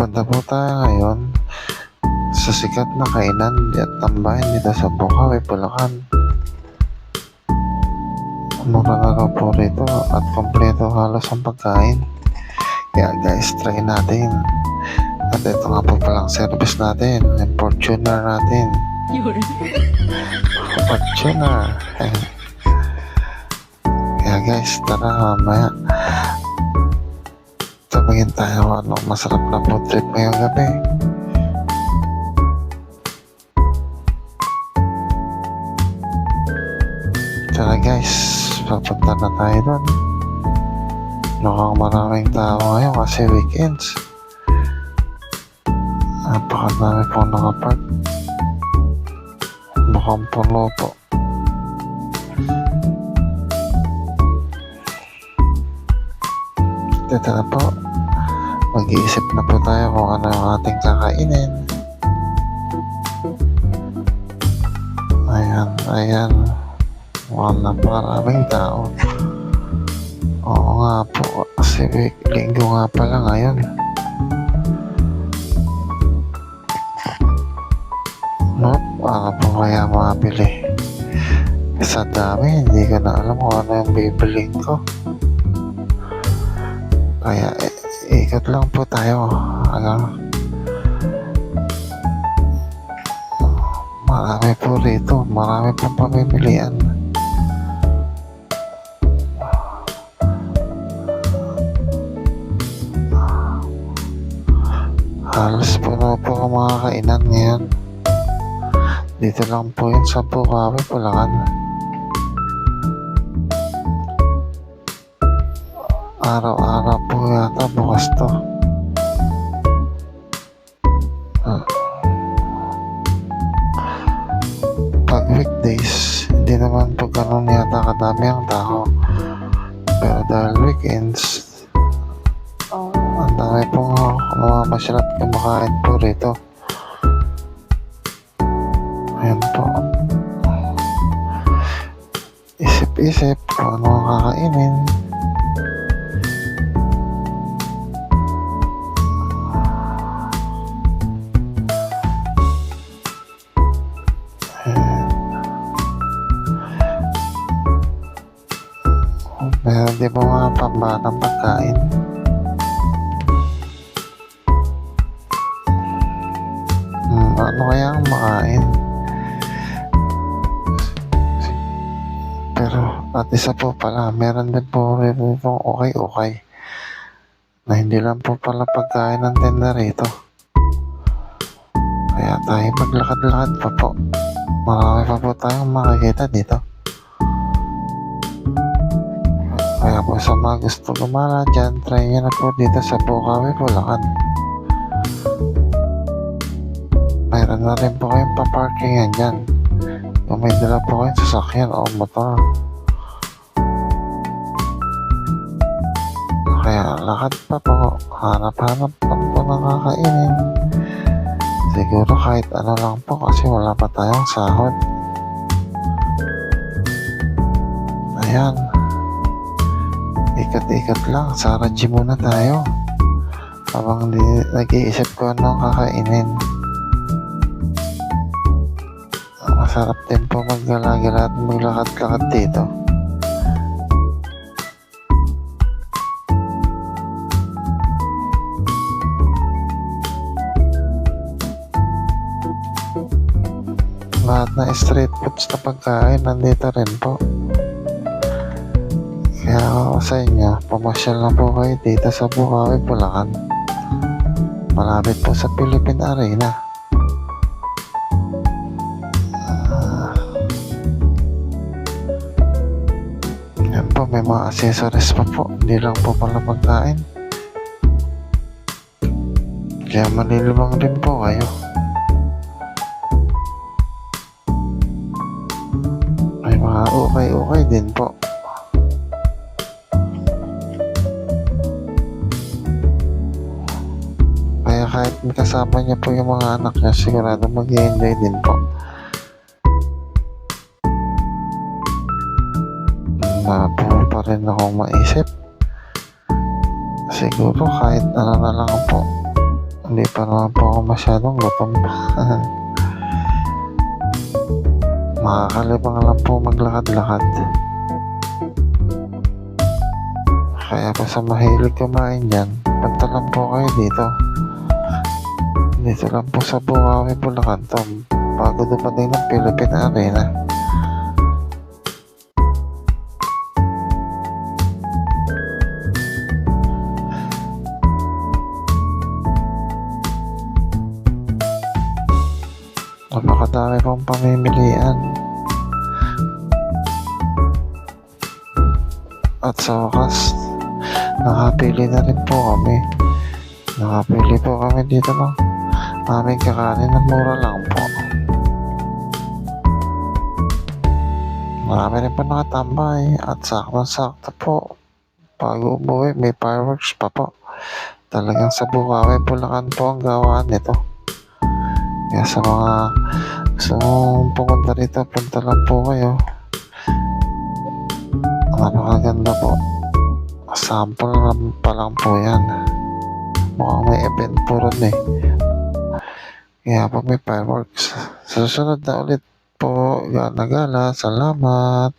Pupunta po tayo ngayon sa sikat na kainan at tambahin dito sa Bukawi, Bulacan. Mura raw po rito at kompleto halos ang pagkain. Kaya guys, try natin. At ito nga po palang service natin, yung Fortuner natin. Fortuner. Kaya guys, tara mamaya. Tumingin tayo anong masarap na food trip ngayong gabi. Tara guys, papunta na tayo doon. Mukhang maraming tao ngayon kasi weekends. Napakadami po nakapark. Mukhang puno po. Dito na po. Mag-iisip na po tayo kung ano yung ating kakainin. Ayan, ayan. Mukhang naparaming tao. Oo nga po. Kasi linggo nga pala ngayon. Nope, ano po kaya mabili? Sa dami, hindi ko na alam kung ano yung bibiling ko. Kaya i- ikot lang po tayo. Ano? Marami po rito. Marami pong pamimilian. Halos puno po ang mga kainan ngayon. Dito lang po yun sa Bukawi, Bulacan. Araw-araw po yata bukas to. Ah. Pag weekdays, hindi naman po ganun yata kadami ang tao. Pero dahil weekends, ang dami pong namamasyal at kumakain po rito. Ayan po. Isip-isip kung ano ang kakainin. Meron din po mga pambatang pagkain. Hmm, ano kaya ang makain? Pero at isa po pala, meron din po rin itong okay-okay na hindi lang po pala pagkain ng tenda rito. Kaya tayo maglakad-lakad pa po. Marami pa po tayong makikita dito. Kaya po sa mga gusto gumala dyan, try nyo na po dito sa Bukawi, Bulacan. Mayroon na rin po kayong paparkingan dyan. Kung may dala po kayong sasakyan o motor. Kaya lakad pa po, hanap-hanap pa po ng kakainin. Siguro kahit ano lang po kasi wala pa tayong sahod. Ayan. Ikat-ikat lang. Gym muna tayo. Habang di, nag-iisip ko ano kakainin. Masarap din po maggala-gala at maglakad-lakad dito. Lahat na street foods na pagkain nandito rin po. Kaya ako sa inyo, pumasyal na po kayo dito sa Bukawi, Bulacan. Malapit po sa Philippine Arena. Ah. Po, may mga accessories pa po. Hindi lang po pala pagkain. Kaya malilibang din po kayo. May mga ukay-ukay din po. Kasama niya po yung mga anak niya, sigurado mag enjoy din po. Na po pa rin akong maisip. Siguro kahit ano na lang po. Hindi pa naman po ako masyadong gutom. Makakalibang lang po maglakad-lakad. Kaya po sa mahilig kumain dyan, punta lang po kayo dito. Dito lang po sa Bukawi, Bulacan to. Bago dumating ng Philippine Arena. Napakadami pong pamimilian. At sa wakas, nakapili na rin po kami. Nakapili po kami dito ng aming kakanin na mura lang po. Marami rin po nakatambay at sakto-sakto po. Bago umuwi, may fireworks pa po. Talagang sa Bukawi, Bulacan po ang gawaan nito. Kaya sa mga gusto mong pumunta rito, punta lang po kayo. Napakaganda po. Sample pa lang po yan. Mukhang may event po ron eh. Kaya pag may fireworks, susunod na ulit po. Gana gala. Salamat.